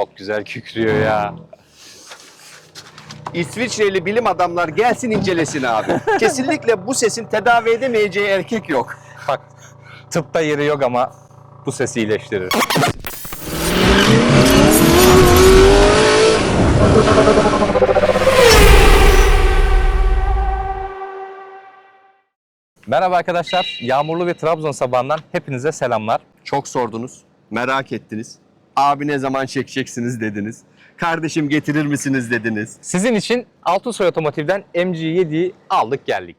Çok güzel kükrüyor ya. İsviçreli bilim adamlar gelsin incelesin abi. Kesinlikle bu sesin tedavi edemeyeceği erkek yok. Bak tıpta yeri yok ama bu sesi iyileştirir. Merhaba arkadaşlar. Yağmurlu bir Trabzon sabahından hepinize selamlar. Çok sordunuz, merak ettiniz. Abi ne zaman çekeceksiniz dediniz. Kardeşim getirir misiniz dediniz. Sizin için Altunsoy Otomotiv'den MG7'yi aldık geldik.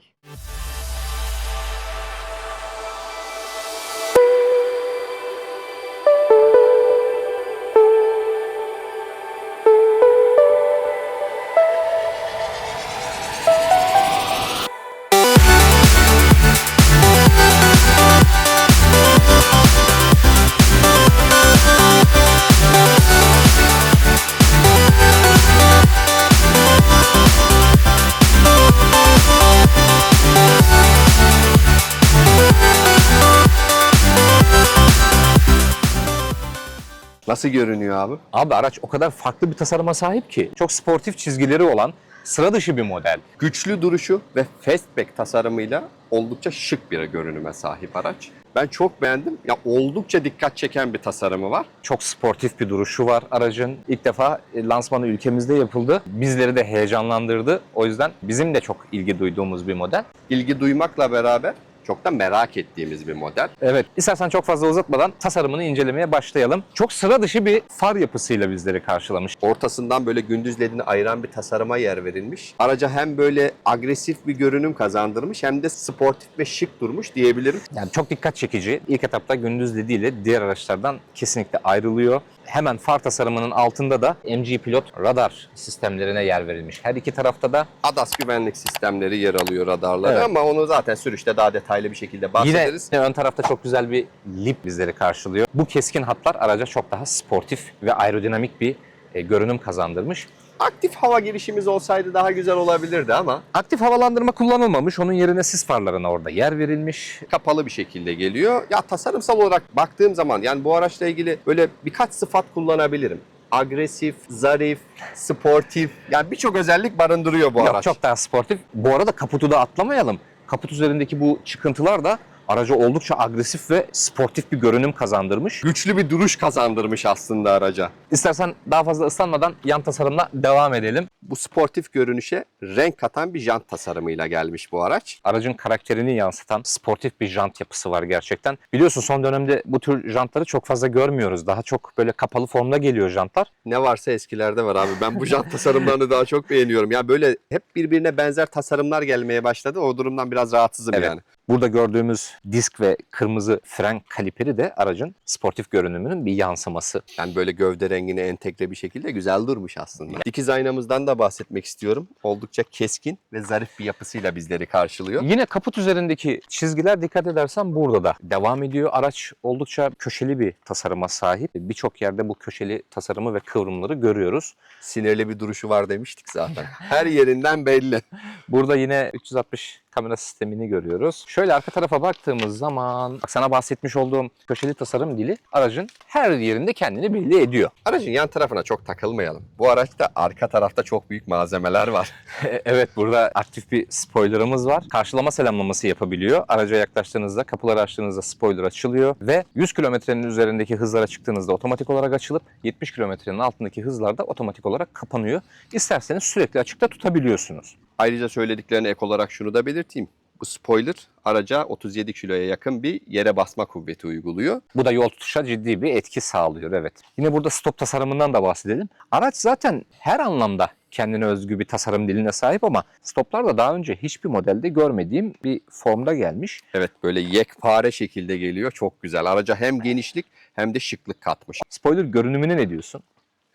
Nasıl görünüyor abi? Abi araç o kadar farklı bir tasarıma sahip ki çok sportif çizgileri olan sıra dışı bir model. Güçlü duruşu ve fastback tasarımıyla oldukça şık bir görünüme sahip araç. Ben çok beğendim. Ya oldukça dikkat çeken bir tasarımı var. Çok sportif bir duruşu var aracın. İlk defa e, lansmanı ülkemizde yapıldı. Bizleri de heyecanlandırdı. O yüzden bizim de çok ilgi duyduğumuz bir model. İlgi duymakla beraber çok da merak ettiğimiz bir model. Evet. İstersen çok fazla uzatmadan tasarımını incelemeye başlayalım. Çok sıra dışı bir far yapısıyla bizleri karşılamış. Ortasından böyle gündüz ledini ayıran bir tasarıma yer verilmiş. Araca hem böyle agresif bir görünüm kazandırmış hem de sportif ve şık durmuş diyebilirim. Yani çok dikkat çekici. İlk etapta gündüz lediyle diğer araçlardan kesinlikle ayrılıyor. Hemen far tasarımının altında da MG Pilot radar sistemlerine yer verilmiş. Her iki tarafta da ADAS güvenlik sistemleri yer alıyor radarları Evet. ama onu zaten sürüşte daha detaylı bir şekilde Yine bahsederiz. ön tarafta çok güzel bir lip bizleri karşılıyor. Bu keskin hatlar araca çok daha sportif ve aerodinamik bir e, görünüm kazandırmış. Aktif hava girişimiz olsaydı daha güzel olabilirdi ama Aktif havalandırma kullanılmamış. Onun yerine sis farlarına orada yer verilmiş. kapalı bir şekilde geliyor. Ya tasarımsal olarak baktığım zaman yani bu araçla ilgili böyle birkaç sıfat kullanabilirim. Agresif, zarif, sportif. Yani birçok özellik barındırıyor bu Yok, araç. çok daha sportif. Bu arada kaputu da atlamayalım. Kaput üzerindeki bu çıkıntılar da araca oldukça agresif ve sportif bir görünüm kazandırmış. güçlü bir duruş kazandırmış aslında araca. İstersen daha fazla ıslanmadan yan tasarımla devam edelim. Bu sportif görünüşe renk katan bir jant tasarımıyla gelmiş bu araç. Aracın karakterini yansıtan sportif bir jant yapısı var gerçekten. Biliyorsun son dönemde bu tür jantları çok fazla görmüyoruz. Daha çok böyle kapalı formda geliyor jantlar. Ne varsa eskilerde var abi. Ben bu jant tasarımlarını daha çok beğeniyorum. Ya böyle hep birbirine benzer tasarımlar gelmeye başladı. O durumdan biraz rahatsızım Evet. yani. Burada gördüğümüz disk ve kırmızı fren kaliperi de aracın sportif görünümünün bir yansıması. Yani böyle gövde rengine entegre bir şekilde güzel durmuş aslında. Dikiz aynamızdan da bahsetmek istiyorum. Oldukça keskin ve zarif bir yapısıyla bizleri karşılıyor. Yine kaput üzerindeki çizgiler dikkat edersen burada da devam ediyor. Araç oldukça köşeli bir tasarıma sahip. Birçok yerde bu köşeli tasarımı ve kıvrımları görüyoruz. Sinirli bir duruşu var demiştik zaten. Her yerinden belli. Burada yine 360 kamera sistemini görüyoruz. Şöyle arka tarafa baktığımız zaman bak sana bahsetmiş olduğum köşeli tasarım dili aracın her yerinde kendini belli ediyor. Aracın yan tarafına çok takılmayalım. Bu araçta arka tarafta çok büyük malzemeler var. evet burada aktif bir spoilerımız var. Karşılama selamlaması yapabiliyor. Araca yaklaştığınızda kapıları açtığınızda spoiler açılıyor ve 100 kilometrenin üzerindeki hızlara çıktığınızda otomatik olarak açılıp 70 kilometrenin altındaki hızlarda otomatik olarak kapanıyor. İsterseniz sürekli açıkta tutabiliyorsunuz. Ayrıca söylediklerine ek olarak şunu da belirteyim. Bu spoiler araca 37 kiloya yakın bir yere basma kuvveti uyguluyor. Bu da yol tutuşa ciddi bir etki sağlıyor evet. Yine burada stop tasarımından da bahsedelim. Araç zaten her anlamda kendine özgü bir tasarım diline sahip ama stoplar da daha önce hiçbir modelde görmediğim bir formda gelmiş. Evet böyle yekpare şekilde geliyor. Çok güzel. Araca hem genişlik hem de şıklık katmış. Spoiler görünümüne ne diyorsun?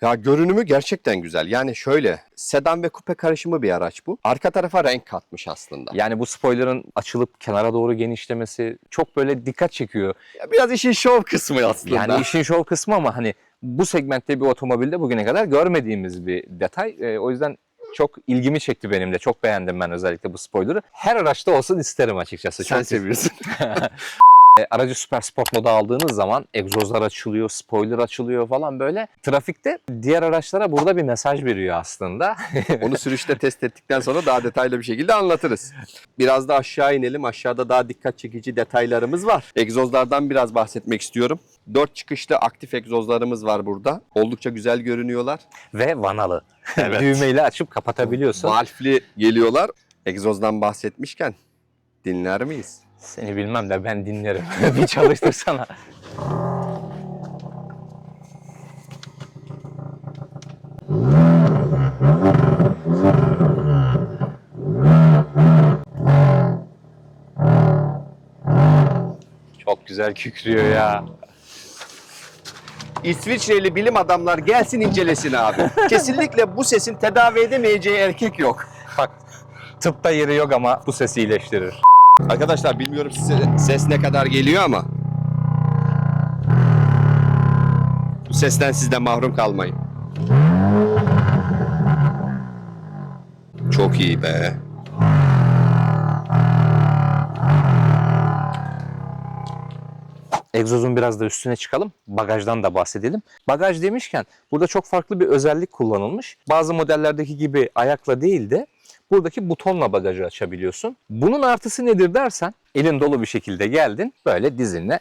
Ya görünümü gerçekten güzel. Yani şöyle sedan ve kupe karışımı bir araç bu. Arka tarafa renk katmış aslında. Yani bu spoiler'ın açılıp kenara doğru genişlemesi çok böyle dikkat çekiyor. Ya biraz işin şov kısmı aslında. Yani işin şov kısmı ama hani bu segmentte bir otomobilde bugüne kadar görmediğimiz bir detay. Ee, o yüzden çok ilgimi çekti benim de. Çok beğendim ben özellikle bu spoiler'ı. Her araçta olsun isterim açıkçası. Sen Çok seviyorsun. E, aracı süper sport moda aldığınız zaman egzozlar açılıyor, spoiler açılıyor falan böyle. Trafikte diğer araçlara burada bir mesaj veriyor aslında. Onu sürüşte test ettikten sonra daha detaylı bir şekilde anlatırız. Biraz da aşağı inelim. Aşağıda daha dikkat çekici detaylarımız var. Egzozlardan biraz bahsetmek istiyorum. Dört çıkışlı aktif egzozlarımız var burada. Oldukça güzel görünüyorlar. Ve vanalı. Evet. Düğmeyle açıp kapatabiliyorsun. Valfli geliyorlar. Egzozdan bahsetmişken dinler miyiz? Seni bilmem de ben dinlerim. bir çalıştırsana. Çok güzel kükrüyor ya. İsviçreli bilim adamlar gelsin incelesin abi. Kesinlikle bu sesin tedavi edemeyeceği erkek yok. Bak tıpta yeri yok ama bu sesi iyileştirir. Arkadaşlar bilmiyorum size ses ne kadar geliyor ama bu sesten siz de mahrum kalmayın. Çok iyi be. Egzozun biraz da üstüne çıkalım. Bagajdan da bahsedelim. Bagaj demişken burada çok farklı bir özellik kullanılmış. Bazı modellerdeki gibi ayakla değil de buradaki butonla bagajı açabiliyorsun. Bunun artısı nedir dersen elin dolu bir şekilde geldin böyle dizinle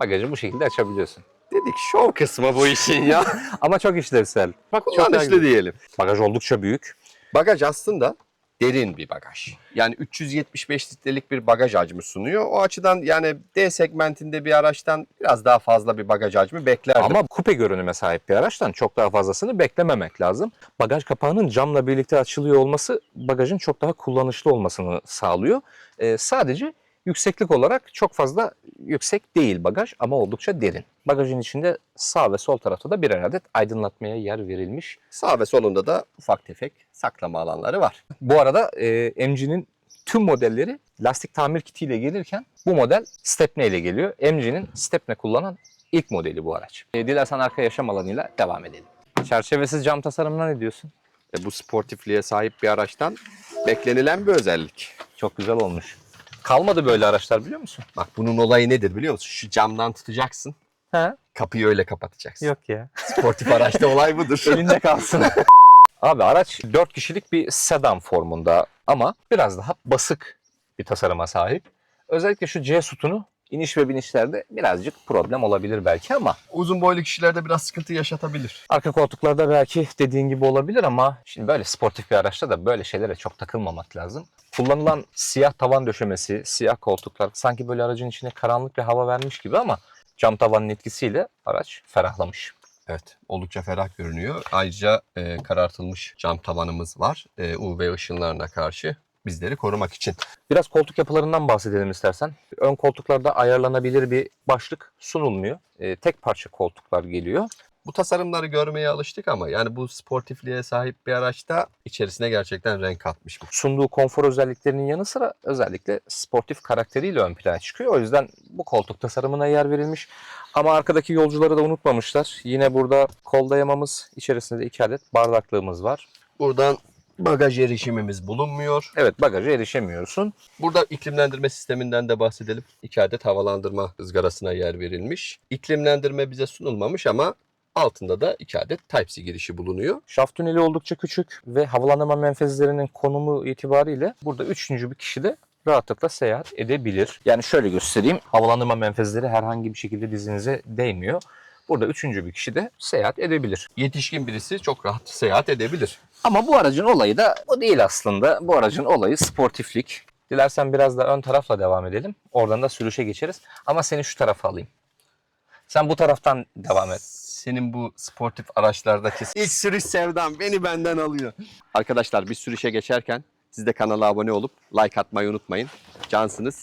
bagajı bu şekilde açabiliyorsun. Dedik şov kısmı bu işin ya. Ama çok işlevsel. Bak çok Kullanışlı diyelim. Bagaj oldukça büyük. Bagaj aslında derin bir bagaj. Yani 375 litrelik bir bagaj hacmi sunuyor. O açıdan yani D segmentinde bir araçtan biraz daha fazla bir bagaj hacmi beklerdim. Ama kupe görünüme sahip bir araçtan çok daha fazlasını beklememek lazım. Bagaj kapağının camla birlikte açılıyor olması bagajın çok daha kullanışlı olmasını sağlıyor. Ee, sadece yükseklik olarak çok fazla yüksek değil bagaj ama oldukça derin. Bagajın içinde sağ ve sol tarafta da birer adet aydınlatmaya yer verilmiş. Sağ ve solunda da ufak tefek saklama alanları var. Bu arada e, MG'nin tüm modelleri lastik tamir kitiyle gelirken bu model stepne ile geliyor. MG'nin stepne kullanan ilk modeli bu araç. E, dilersen arka yaşam alanıyla devam edelim. Çerçevesiz cam tasarımına ne diyorsun? E, bu sportifliğe sahip bir araçtan beklenilen bir özellik. Çok güzel olmuş. Kalmadı böyle araçlar biliyor musun? Bak bunun olayı nedir biliyor musun? Şu camdan tutacaksın. He? Kapıyı öyle kapatacaksın. Yok ya. Sportif araçta olay budur. Elinde kalsın. Abi araç 4 kişilik bir sedan formunda ama biraz daha basık bir tasarıma sahip. Özellikle şu C sütunu iniş ve binişlerde birazcık problem olabilir belki ama Uzun boylu kişilerde biraz sıkıntı yaşatabilir. arka koltuklarda belki dediğin gibi olabilir ama şimdi böyle sportif bir araçta da böyle şeylere çok takılmamak lazım. Kullanılan siyah tavan döşemesi, siyah koltuklar sanki böyle aracın içine karanlık bir hava vermiş gibi ama cam tavanın etkisiyle araç ferahlamış. Evet, oldukça ferah görünüyor. Ayrıca e, karartılmış cam tavanımız var. E, UV ışınlarına karşı bizleri korumak için. Biraz koltuk yapılarından bahsedelim istersen. Ön koltuklarda ayarlanabilir bir başlık sunulmuyor. Ee, tek parça koltuklar geliyor. Bu tasarımları görmeye alıştık ama yani bu sportifliğe sahip bir araçta içerisine gerçekten renk katmış bu. Sunduğu konfor özelliklerinin yanı sıra özellikle sportif karakteriyle ön plana çıkıyor. O yüzden bu koltuk tasarımına yer verilmiş. Ama arkadaki yolcuları da unutmamışlar. Yine burada kol dayamamız, içerisinde de iki adet bardaklığımız var. Buradan bagaj erişimimiz bulunmuyor. Evet bagaja erişemiyorsun. Burada iklimlendirme sisteminden de bahsedelim. İki adet havalandırma ızgarasına yer verilmiş. İklimlendirme bize sunulmamış ama altında da iki adet Type-C girişi bulunuyor. Şaft tüneli oldukça küçük ve havalandırma menfezlerinin konumu itibariyle burada üçüncü bir kişi de rahatlıkla seyahat edebilir. Yani şöyle göstereyim. Havalandırma menfezleri herhangi bir şekilde dizinize değmiyor. Burada üçüncü bir kişi de seyahat edebilir. Yetişkin birisi çok rahat seyahat edebilir. Ama bu aracın olayı da bu değil aslında. Bu aracın olayı sportiflik. Dilersen biraz da ön tarafla devam edelim. Oradan da sürüşe geçeriz. Ama seni şu tarafa alayım. Sen bu taraftan devam et. Senin bu sportif araçlardaki ilk sürüş sevdam beni benden alıyor. Arkadaşlar biz sürüşe geçerken siz de kanala abone olup like atmayı unutmayın. Cansınız.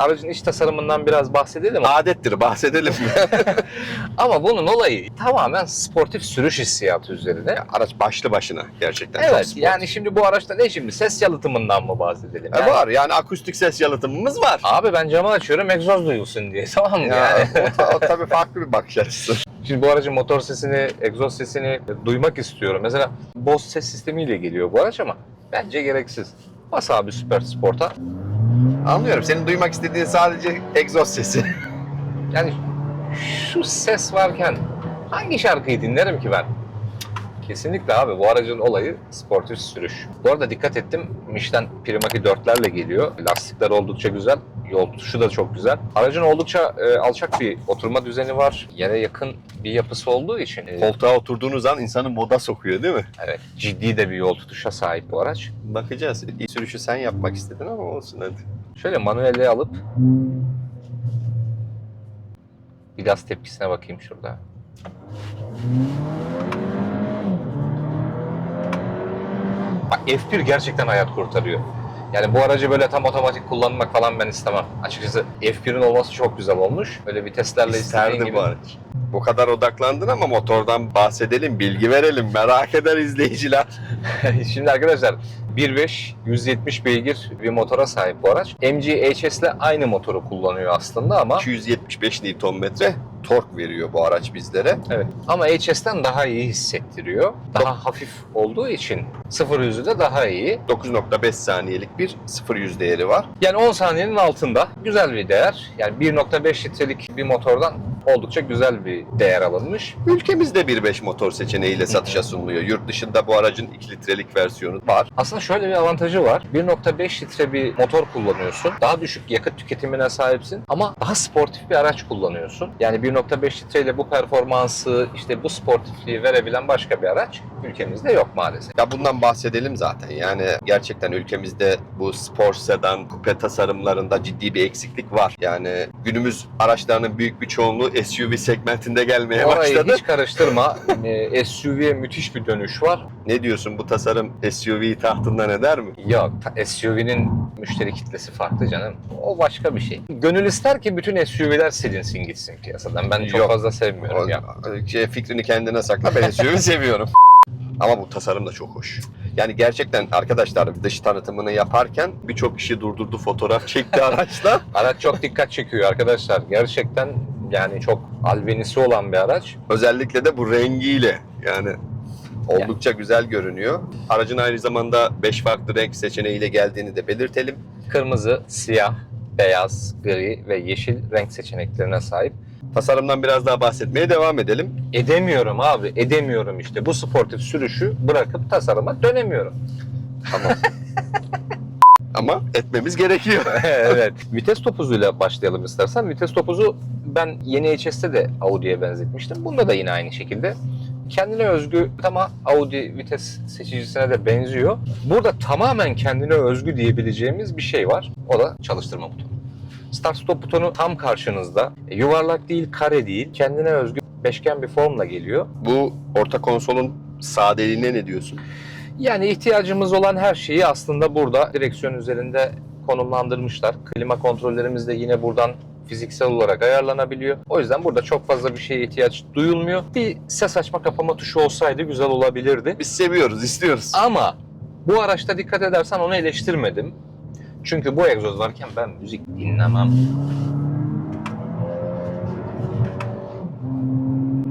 Aracın iç tasarımından biraz bahsedelim. Adettir bahsedelim. Ama bunun olayı tamamen sportif sürüş hissiyatı üzerine. Araç başlı başına gerçekten. çok Evet spor. yani şimdi bu araçta ne şimdi ses yalıtımından mı bahsedelim? E, Yani- var yani akustik ses yalıtımımız var. Abi ben camı açıyorum egzoz duyulsun diye tamam mı Ya, yani? o, o tabii farklı bir bakış açısı. Şimdi bu aracın motor sesini, egzoz sesini duymak istiyorum. Mesela Bose ses sistemiyle geliyor bu araç ama bence gereksiz. Bas abi Süper Sport'a. Anlıyorum. Senin duymak istediğin sadece egzoz sesi. Yani şu ses varken hangi şarkıyı dinlerim ki ben? Kesinlikle abi bu aracın olayı sportif sürüş. Bu arada dikkat ettim Michelin Primaki 4'lerle geliyor. Lastikler oldukça güzel. Yol tutuşu da çok güzel. Aracın oldukça e, alçak bir oturma düzeni var. Yere yakın bir yapısı olduğu için e, Koltuğa oturduğunuz an insanı moda sokuyor değil mi? evet ciddi de bir yol tutuşa sahip bu araç. Bakacağız. İlk sürüşü sen yapmak istedin ama olsun hadi. Şöyle manuelle alıp bir gaz tepkisine bakayım şurada. Bak F1 gerçekten hayat kurtarıyor. Yani bu aracı böyle tam otomatik kullanmak falan ben istemem. Açıkçası F1'in olması çok güzel olmuş. Böyle viteslerle istediğin gibi. bu araç. Bu kadar odaklandın ama motordan bahsedelim, bilgi verelim. Merak eder izleyiciler. Şimdi arkadaşlar 1.5 170 beygir bir motora sahip bu araç. MG HS ile aynı motoru kullanıyor aslında ama 275 Nm tork veriyor bu araç bizlere. Evet. Ama HS'ten daha iyi hissettiriyor. Daha hafif olduğu için sıfır yüzü de daha iyi. 9.5 saniyelik bir 0-100 değeri var. Yani 10 saniyenin altında güzel bir değer. Yani 1.5 litrelik bir motordan oldukça güzel bir değer alınmış. Ülkemizde 1.5 motor seçeneğiyle satışa sunuluyor. Yurt dışında bu aracın 2 litrelik versiyonu var. Aslında şöyle bir avantajı var. 1.5 litre bir motor kullanıyorsun. Daha düşük yakıt tüketimine sahipsin ama daha sportif bir araç kullanıyorsun. Yani 1.5 litreyle bu performansı, işte bu sportifliği verebilen başka bir araç ülkemizde yok maalesef. Ya bundan bahsedelim zaten. Yani gerçekten ülkemizde bu spor sedan, kupe tasarımlarında ciddi bir eksiklik var. Yani günümüz araçlarının büyük bir çoğunluğu SUV segmentinde gelmeye Orayı başladı. hiç karıştırma. Ee, SUV'ye müthiş bir dönüş var. Ne diyorsun bu tasarım SUV'yi tahtından eder mi? Yok, SUV'nin müşteri kitlesi farklı canım. O başka bir şey. Gönül ister ki bütün SUV'ler silinsin gitsin piyasadan. Ben çok Yok. fazla sevmiyorum ya. O- Şey, fikrini kendine sakla. Ben SUV seviyorum. Ama bu tasarım da çok hoş. Yani gerçekten arkadaşlar dış tanıtımını yaparken birçok kişi durdurdu fotoğraf çekti araçla. Araç çok dikkat çekiyor arkadaşlar. Gerçekten yani çok albenisi olan bir araç. Özellikle de bu rengiyle yani oldukça güzel görünüyor. Aracın aynı zamanda 5 farklı renk seçeneğiyle geldiğini de belirtelim. Kırmızı, siyah, beyaz, gri ve yeşil renk seçeneklerine sahip. Tasarımdan biraz daha bahsetmeye devam edelim. Edemiyorum abi, edemiyorum işte. Bu sportif sürüşü bırakıp tasarıma dönemiyorum. Tamam. Ama etmemiz gerekiyor. evet. Vites topuzuyla başlayalım istersen. Vites topuzu ben yeni HS'te de Audi'ye benzetmiştim. Bunda da yine aynı şekilde. Kendine özgü ama Audi vites seçicisine de benziyor. Burada tamamen kendine özgü diyebileceğimiz bir şey var. O da çalıştırma butonu. Start stop butonu tam karşınızda. E, Yuvarlak değil, kare değil. Kendine özgü beşgen bir formla geliyor. Bu orta konsolun sadeliğine ne diyorsun? Yani ihtiyacımız olan her şeyi aslında burada direksiyon üzerinde konumlandırmışlar. Klima kontrollerimiz de yine buradan fiziksel olarak ayarlanabiliyor. O yüzden burada çok fazla bir şeye ihtiyaç duyulmuyor. Bir ses açma kapama tuşu olsaydı güzel olabilirdi. Biz seviyoruz, istiyoruz. Ama bu araçta dikkat edersen onu eleştirmedim. Çünkü bu egzoz varken ben müzik dinlemem.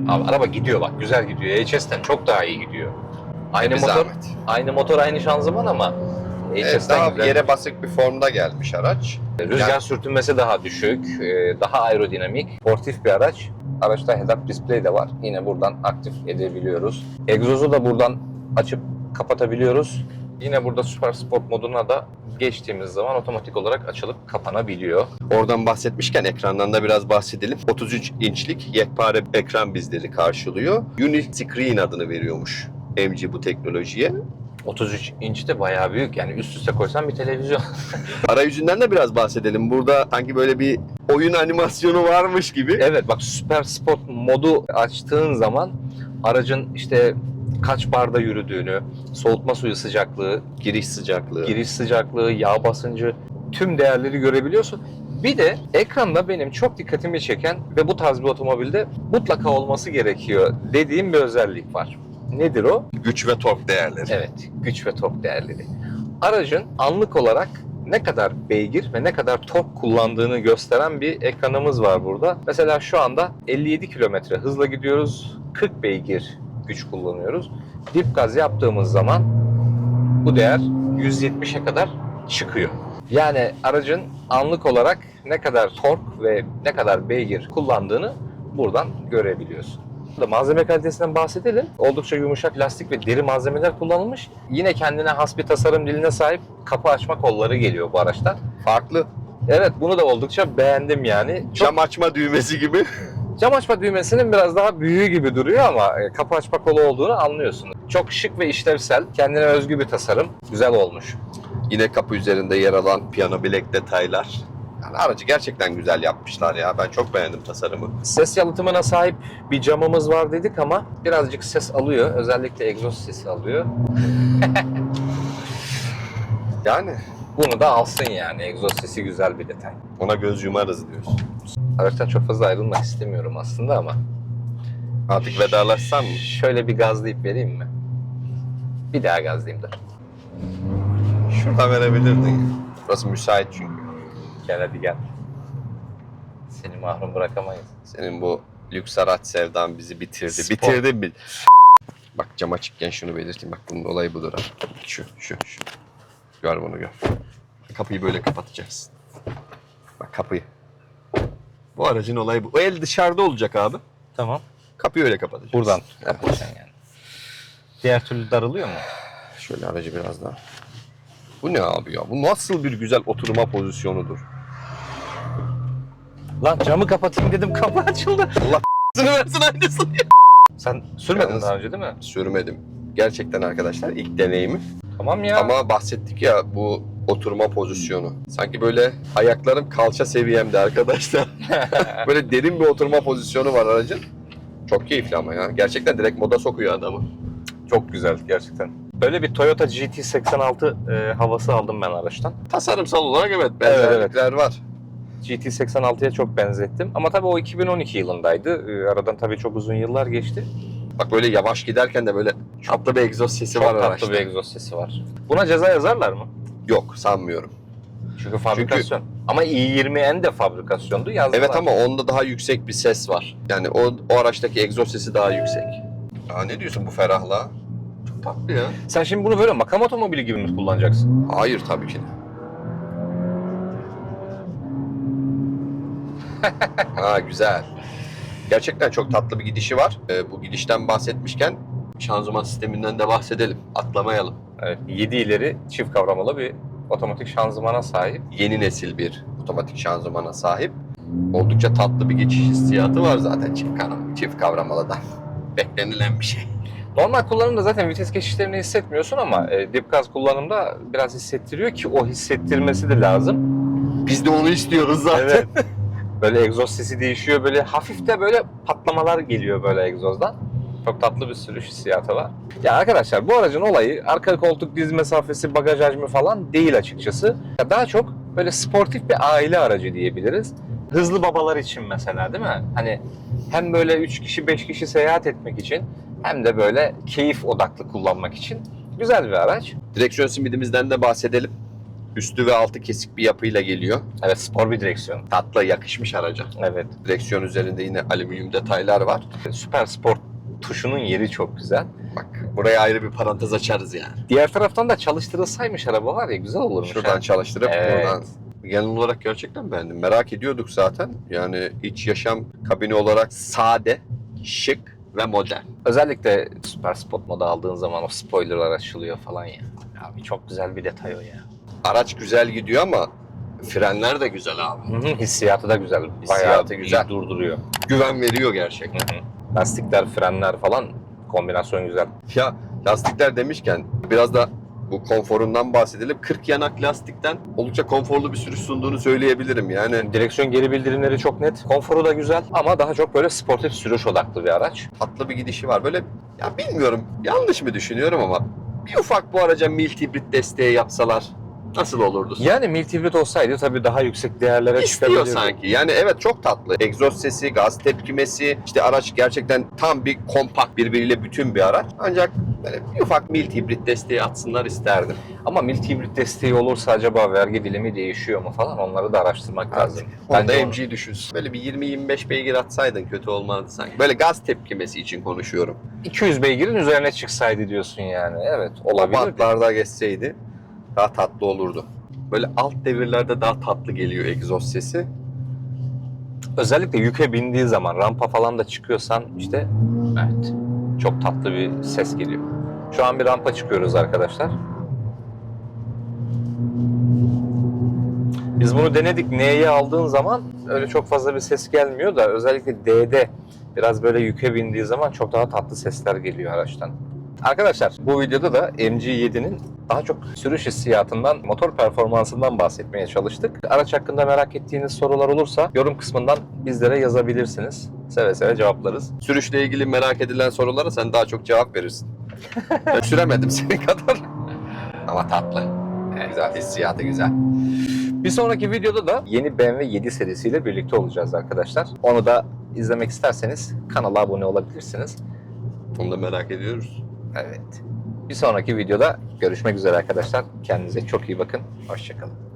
Abi araba gidiyor bak güzel gidiyor. HS'ten çok daha iyi gidiyor. Aynı Bir motor, zahmet. aynı motor aynı şanzıman ama Evet, daha güzel. yere basık bir formda gelmiş araç. Rüzgar Yani- sürtünmesi daha düşük, e, daha aerodinamik, sportif bir araç. Araçta head-up display de var. Yine buradan aktif edebiliyoruz. Egzozu da buradan açıp kapatabiliyoruz. Yine burada Super Sport moduna da geçtiğimiz zaman otomatik olarak açılıp kapanabiliyor. Oradan bahsetmişken ekrandan da biraz bahsedelim. 33 inçlik yekpare ekran bizleri karşılıyor. Uniscreen adını veriyormuş MG bu teknolojiye. 33 inç de bayağı büyük yani üst üste koysan bir televizyon. Arayüzünden de biraz bahsedelim. Burada sanki böyle bir oyun animasyonu varmış gibi. evet bak Super Sport modu açtığın zaman aracın işte kaç barda yürüdüğünü, soğutma suyu sıcaklığı, Giriş sıcaklığı. giriş sıcaklığı, yağ basıncı tüm değerleri görebiliyorsun. Bir de ekranda benim çok dikkatimi çeken ve bu tarz bir otomobilde mutlaka olması gerekiyor dediğim bir özellik var. Nedir o? Güç ve tork değerleri. Evet, güç ve tork değerleri. Aracın anlık olarak ne kadar beygir ve ne kadar tork kullandığını gösteren bir ekranımız var burada. Mesela şu anda 57 kilometre hızla gidiyoruz. 40 beygir güç kullanıyoruz. Dip gaz yaptığımız zaman bu değer 170'e kadar çıkıyor. Yani aracın anlık olarak ne kadar tork ve ne kadar beygir kullandığını buradan görebiliyorsun. Malzeme kalitesinden bahsedelim. Oldukça yumuşak plastik ve deri malzemeler kullanılmış. Yine kendine has bir tasarım diline sahip kapı açma kolları geliyor bu araçta. Farklı. Evet bunu da oldukça beğendim yani. Çok Cam açma düğmesi gibi. Cam açma düğmesinin biraz daha büyüğü gibi duruyor ama e, kapı açma kolu olduğunu anlıyorsun. Çok şık ve işlevsel, kendine özgü bir tasarım. Güzel olmuş. Yine kapı üzerinde yer alan piyano bilek detaylar. Yani aracı gerçekten güzel yapmışlar ya. Ben çok beğendim tasarımı. Ses yalıtımına sahip bir camımız var dedik ama birazcık ses alıyor. Özellikle egzoz sesi alıyor. Yani Bunu da alsın yani. Egzoz sesi güzel bir detay. ona göz yumarız diyorsun. Araçtan çok fazla ayrılmak istemiyorum aslında ama. Artık vedalaşsan mı? Şöyle bir gazlayıp vereyim mi? Bir daha gazlayayım da. Şuradan verebilirdin. Burası müsait çünkü. Gel hadi gel. Seni mahrum bırakamayız. Senin bu lüks araç sevdan bizi bitirdi. Spor. Bitirdi bil. Bak cam açıkken şunu belirteyim. Bak bunun olayı budur ha. Şu, şu, şu. Gör bunu gör. Kapıyı böyle kapatacaksın. Bak kapıyı. Bu aracın olayı bu. O el dışarıda olacak abi. Tamam. Kapıyı öyle kapatacaksın. Buradan kapatacaksın yani. Diğer türlü darılıyor mu? Şöyle aracı biraz daha. Bu ne abi ya? Bu nasıl bir güzel oturma pozisyonudur? Lan camı kapatayım dedim kapı açıldı. Sını versin aynısını. Sen sürmedin Yalnız- daha önce değil mi? Sürmedim. Gerçekten arkadaşlar ilk deneyimi. Tamam ya. Ama bahsettik ya bu oturma pozisyonu. Sanki böyle ayaklarım kalça seviyemde arkadaşlar. böyle derin bir oturma pozisyonu var aracın. Çok keyifli ama ya. Gerçekten direkt moda sokuyor adamı. Çok güzel gerçekten. Böyle bir Toyota GT86 e, havası aldım ben araçtan. Tasarımsal olarak evet benzerlikler var. GT86'ya çok benzettim. Ama tabii o 2012 yılındaydı. E, aradan tabii çok uzun yıllar geçti. Bak böyle yavaş giderken de böyle tatlı bir egzoz sesi Çok var tatlı araçta. bir egzoz sesi var. Buna ceza yazarlar mı? Yok sanmıyorum. Çünkü fabrikasyon. Ama i20N de fabrikasyondu yazdılar. Evet ama onda daha yüksek bir ses var. Yani o, o araçtaki egzoz sesi daha yüksek. Ya ne diyorsun bu ferahlığa? Çok tatlı ya. Sen şimdi bunu böyle makam otomobili gibi mi kullanacaksın? Hayır tabii ki de. ha güzel. Gerçekten çok tatlı bir gidişi var. Ee, bu gidişten bahsetmişken şanzıman sisteminden de bahsedelim. Atlamayalım. Evet. 7 ileri çift kavramalı bir otomatik şanzımana sahip. Yeni nesil bir otomatik şanzımana sahip. Oldukça tatlı bir geçiş hissiyatı var zaten çift, kavram, çift kavramalıdan. Beklenilen bir şey. Normal kullanımda zaten vites geçişlerini hissetmiyorsun ama e, dip gaz kullanımda biraz hissettiriyor ki o hissettirmesi de lazım. Biz de onu istiyoruz zaten. Evet. böyle egzoz sesi değişiyor. Böyle hafif de böyle patlamalar geliyor böyle egzozdan. Çok tatlı bir sürüş hissiyatı var. Ya arkadaşlar bu aracın olayı arka koltuk diz mesafesi, bagaj hacmi falan değil açıkçası. Daha çok böyle sportif bir aile aracı diyebiliriz. Hızlı babalar için mesela değil mi? Hani hem böyle 3 kişi 5 kişi seyahat etmek için hem de böyle keyif odaklı kullanmak için güzel bir araç. Direksiyon simidimizden de bahsedelim. Üstü ve altı kesik bir yapıyla geliyor. Evet spor bir direksiyon. Tatlı yakışmış araca. Evet. Direksiyon üzerinde yine alüminyum detaylar var. Süper sport tuşunun yeri çok güzel. Bak buraya ayrı bir parantez açarız yani. Diğer taraftan da çalıştırılsaymış araba var ya güzel olurmuş. Şuradan ha. çalıştırıp Evet. buradan. Genel olarak gerçekten beğendim. Merak ediyorduk zaten. Yani iç yaşam kabini olarak sade, şık ve modern. Özellikle süper spot modu aldığın zaman o spoilerlar açılıyor falan ya. Abi çok güzel bir detay o ya. Araç güzel gidiyor ama frenler de güzel abi. Hı hı, Hissiyatı da güzel. Bayağı Hissiyatı iyi güzel. durduruyor. Güven veriyor gerçekten. Hı hı. Lastikler, frenler falan kombinasyon güzel. Ya lastikler demişken biraz da bu konforundan bahsedelim. 40 yanak lastikten oldukça konforlu bir sürüş sunduğunu söyleyebilirim. Yani Direksiyon geri bildirimleri çok net. Konforu da güzel ama daha çok böyle sportif sürüş odaklı bir araç. tatlı bir gidişi var. Böyle ya bilmiyorum yanlış mı düşünüyorum ama bir ufak bu araca mild hibrit desteği yapsalar Nasıl olurdu? Yani mild hibrit olsaydı tabii daha yüksek değerlere İstiyor çıkabilirdi. sanki. Yani evet çok tatlı. Egzoz sesi, gaz tepkimesi, işte araç gerçekten tam bir kompakt birbiriyle bütün bir araç. Ancak böyle bir ufak mild hibrit desteği atsınlar isterdim. Ama mild hibrit desteği olursa acaba vergi dilimi değişiyor mu falan onları da araştırmak lazım. Onu da Bence onu- MG düşünsün. Böyle bir 20-25 beygir atsaydın kötü olmazdı sanki. Böyle gaz tepkimesi için konuşuyorum. 200 beygirin üzerine çıksaydı diyorsun yani. Evet O olabilir. bantlarda geçseydi daha tatlı olurdu. Böyle alt devirlerde daha tatlı geliyor egzoz sesi. Özellikle yüke bindiği zaman rampa falan da çıkıyorsan işte evet çok tatlı bir ses geliyor. Şu an bir rampa çıkıyoruz arkadaşlar. Biz bunu denedik. N'ye aldığın zaman öyle çok fazla bir ses gelmiyor da özellikle D'de biraz böyle yüke bindiği zaman çok daha tatlı sesler geliyor araçtan. Arkadaşlar bu videoda da MG7'nin daha çok sürüş hissiyatından, motor performansından bahsetmeye çalıştık. Araç hakkında merak ettiğiniz sorular olursa yorum kısmından bizlere yazabilirsiniz. Seve seve cevaplarız. Sürüşle ilgili merak edilen sorulara sen daha çok cevap verirsin. ben süremedim senin kadar. Ama tatlı. Güzel, hissiyatı güzel. Bir sonraki videoda da yeni BMW 7 serisiyle birlikte olacağız arkadaşlar. Onu da izlemek isterseniz kanala abone olabilirsiniz. Onu da merak ediyoruz. Evet. Bir sonraki videoda görüşmek üzere arkadaşlar. Kendinize çok iyi bakın. Hoşçakalın.